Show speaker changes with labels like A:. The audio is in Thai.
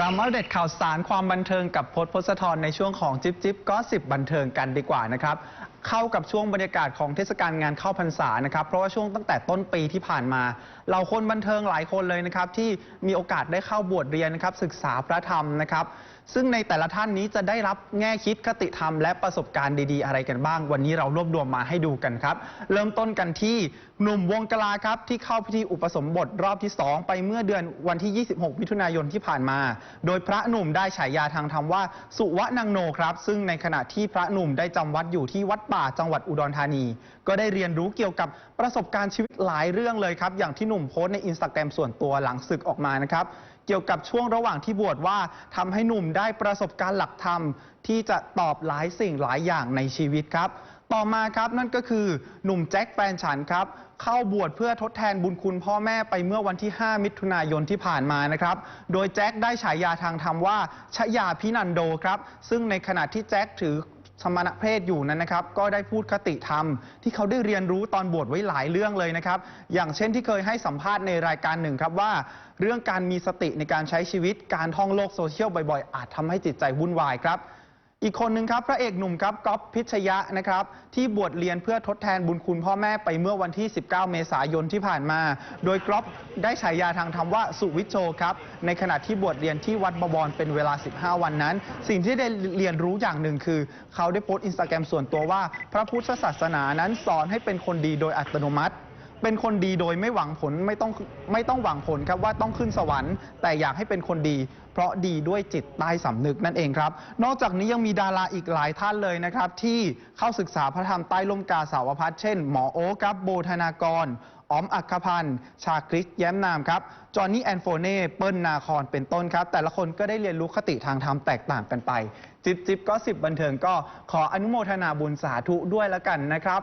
A: มาอัปเด็ดข่าวสารความบันเทิงกับพจน์พศธรในช่วงของจิ๊บจิ๊บก็สิบบันเทิงกันดีกว่านะครับ เข้ากับช่วงบรรยากาศของเทศกาลงานเข้าพรรษานะครับเพราะว่าช่วงตั้งแต่ต้นปีที่ผ่านมา เราคนบันเทิงหลายคนเลยนะครับที่มีโอกาสได้เข้าบวชเรียนนะครับศึกษาพระธรรมนะครับซึ่งในแต่ละท่านนี้จะได้รับแง่คิดคติธรรมและประสบการณ์ดีๆ อะไรกันบ้าง วันนี้เรารวบรวมมาให้ดูกันครับ เริ่มต้นกันที่หนุ่มวงกลาครับที่เข้าพิธีอุปสมบทรอบที่ 2 ไปเมื่อเดือนวันที่ 26 มิถุนายนที่ผ่านมา โดยพระหนุ่มได้ฉายาทางธรรมว่า สุวะนังโนครับ ซึ่งในขณะที่พระหนุ่มได้จำวัดอยู่ที่วัดป่าจังหวัดอุดรธานี ก็ได้เรียนรู้เกี่ยวกับประสบการณ์ชีวิตหลายเรื่องเลยครับ อย่างที่หนุ่มโพสในอินสตาแกรมส่วนตัวหลังศึกออกมานะครับ เกี่ยวกับช่วงระหว่างที่บวชว่าทำให้หนุ่มได้ประสบการณ์หลักธรรม ที่จะตอบหลายสิ่งหลายอย่างในชีวิตครับ ต่อมาครับนั่นก็คือหนุ่มแจ็คแฟนฉันครับเข้าบวชเพื่อทดแทนบุญคุณพ่อแม่ไปเมื่อวันที่ 5 มิถุนายนที่ผ่านมานะครับ โดยแจ็คได้ฉายาทางธรรมว่าชยาพินันโดครับ ซึ่งในขณะที่แจ็คถือ สมณเพศอยู่นั้นนะครับ ก็ได้พูดคติธรรม ที่เขาได้เรียนรู้ตอนบวชไว้หลายเรื่องเลยนะครับ อย่างเช่นที่เคยให้สัมภาษณ์ในรายการหนึ่งครับว่า เรื่องการมีสติในการใช้ชีวิตการท่องโลกโซเชียลบ่อยๆ อาจทำให้จิตใจวุ่นวายครับ อีกคนหนึ่งครับ พระเอกหนุ่มครับก๊อฟพิชยะนะครับ ที่บวชเรียนเพื่อทดแทนบุญคุณพ่อแม่ไปเมื่อวันที่ 19 เมษายนที่ผ่านมา โดยก๊อฟได้ฉายาทางธรรมว่าสุวิชโชครับ ในขณะที่บวชเรียนที่วัดบวรเป็นเวลา 15 วันนั้น สิ่งที่ได้เรียนรู้อย่างหนึ่งคือ เขาได้โพสต์อินสตาแกรมส่วนตัวว่า พระพุทธศาสนานั้นสอนให้เป็นคนดีโดยอัตโนมัติ เป็นคนดีโดยไม่หวังผลไม่ต้องไม่ต้องหวังผลครับว่าต้องขึ้นสวรรค์ แต่อยากให้เป็นคนดี เพราะดีด้วยจิตใต้สำนึกนั่นเองครับ นอกจากนี้ยังมีดาราอีกหลายท่านเลยนะครับ ที่เข้าศึกษาพระธรรมใต้ล่มกาสาวพัฒเช่น หมอโอ๊คครับโบธนากรอ๋อมอัคคพันธ์ ชาคริสแย้มนามครับ จอห์นนี่แอนโฟเน่ เปิ้ลนาคอนเป็นต้นครับ แต่ละคนก็ได้เรียนรู้คติทางธรรมแตกต่างกันไป จิบจิบก็สิบบันเทิงก็ขออนุโมทนาบุญสาธุด้วยละกันนะครับ